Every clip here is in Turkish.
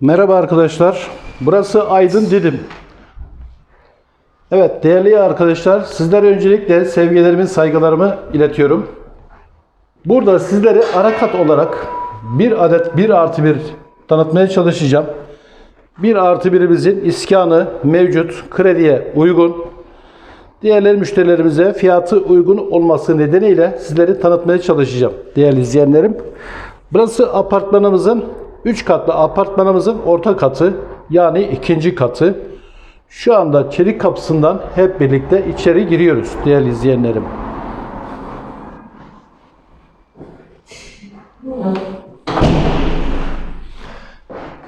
Merhaba arkadaşlar. Burası Aydın Didim. Evet değerli arkadaşlar sizlere öncelikle sevgilerimi saygılarımı iletiyorum. Burada sizleri arakat olarak bir adet 1 artı 1 tanıtmaya çalışacağım. 1 artı 1'imizin iskanı mevcut, krediye uygun. Diğerleri müşterilerimize fiyatı uygun olması nedeniyle sizleri tanıtmaya çalışacağım değerli izleyenlerim. Burası apartmanımızın 3 katlı apartmanımızın orta katı yani ikinci katı. Şu anda çelik kapısından hep birlikte içeri giriyoruz değerli izleyenlerim.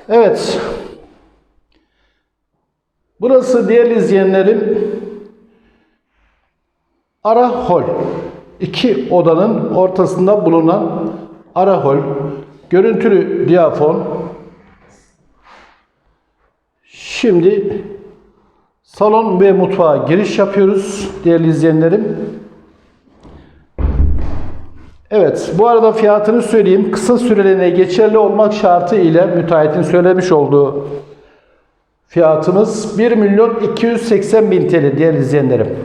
Evet. Burası değerli izleyenlerim ara hol. İki odanın ortasında bulunan ara hol. Görüntülü diyafon. Şimdi salon ve mutfağa giriş yapıyoruz değerli izleyenlerim. Evet, bu arada fiyatını söyleyeyim. Kısa süreliğine geçerli olmak şartı ile müteahhitin söylemiş olduğu fiyatımız 1 milyon 280 bin TL değerli izleyenlerim.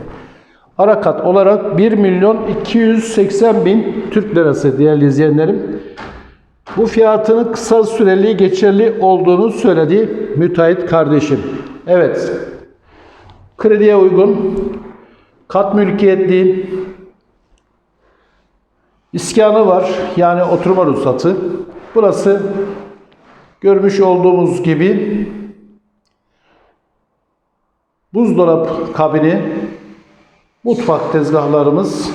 Arakat olarak 1 milyon 280 bin Türk lirası değerli izleyenlerim. Bu fiyatının kısa süreli geçerli olduğunu söyledi müteahhit kardeşim. Evet. Krediye uygun, kat mülkiyetli, iskanı var. Yani oturma ruhsatı. Burası görmüş olduğumuz gibi buzdolap kabini, mutfak tezgahlarımız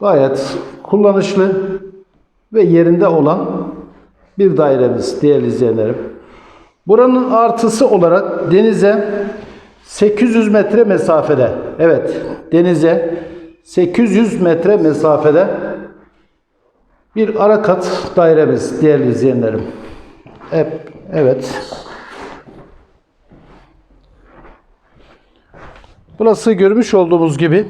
gayet kullanışlı ve yerinde olan bir dairemiz değerli izleyenlerim. Buranın artısı olarak denize 800 metre mesafede. Evet, denize 800 metre mesafede bir ara kat dairemiz değerli izleyenlerim. Hep evet. Burası görmüş olduğumuz gibi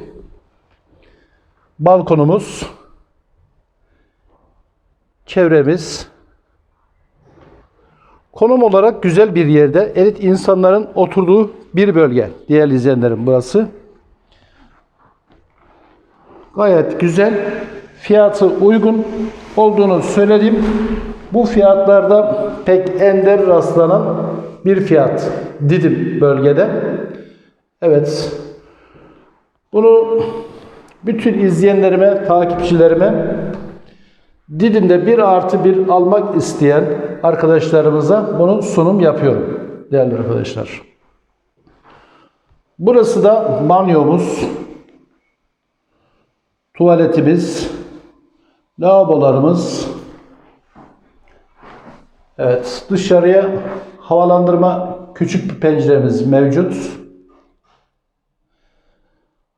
balkonumuz, çevremiz, konum olarak güzel bir yerde, elit insanların oturduğu bir bölge değerli izleyenlerim burası. Gayet güzel, fiyatı uygun olduğunu söyledim. Bu fiyatlarda pek ender rastlanan bir fiyat Didim bölgede. Evet. Bunu bütün izleyenlerime, takipçilerime Didim'de bir artı bir almak isteyen arkadaşlarımıza bunu sunum yapıyorum değerli arkadaşlar. Burası da banyomuz, tuvaletimiz, lavabolarımız. Evet, dışarıya havalandırma küçük bir penceremiz mevcut.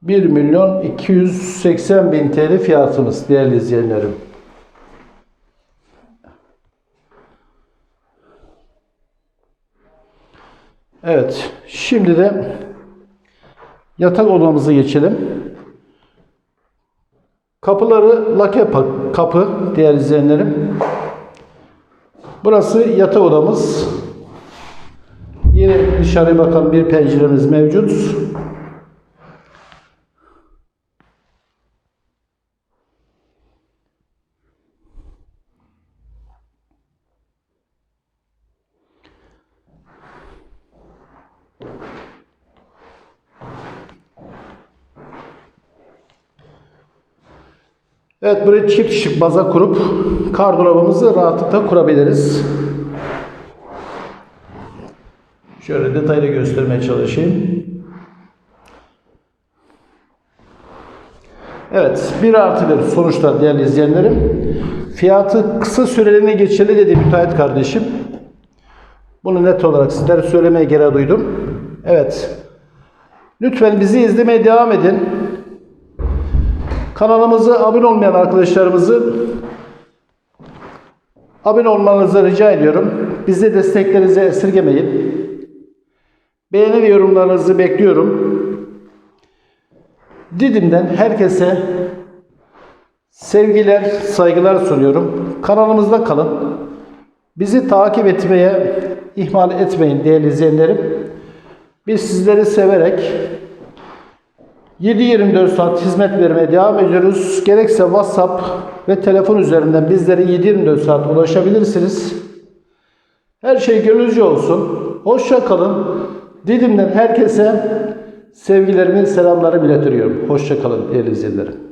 1 milyon 280 bin TL fiyatımız değerli izleyenlerim. Evet, şimdi de yatak odamıza geçelim. Kapıları lake kapı değerli izleyenlerim. Burası yatak odamız. Yine dışarıya bakan bir penceremiz mevcut. Evet buraya çift şık baza kurup kardolabımızı rahatlıkla kurabiliriz. Şöyle detaylı göstermeye çalışayım. Evet, 1 artı 1 sonuçta değerli izleyenlerim. Fiyatı kısa süreliğine geçerli dedi müteahhit kardeşim. Bunu net olarak sizlere söylemeye gereği duydum. Evet. Lütfen bizi izlemeye devam edin. Kanalımıza abone olmayan arkadaşlarımızı abone olmanızı rica ediyorum. Bizi desteklerinizi esirgemeyin. Beğeni ve yorumlarınızı bekliyorum. Didim'den herkese sevgiler, saygılar sunuyorum. Kanalımızda kalın. Bizi takip etmeye ihmal etmeyin değerli izleyenlerim. Biz sizleri severek 7-24 saat hizmet vermeye devam ediyoruz. Gerekse WhatsApp ve telefon üzerinden bizlere 7-24 saat ulaşabilirsiniz. Her şey gönlünüzce olsun. Hoşça kalın. Didim'den herkese sevgilerimi, selamlarımı iletiyorum. Hoşça kalın değerli izleyenlerim.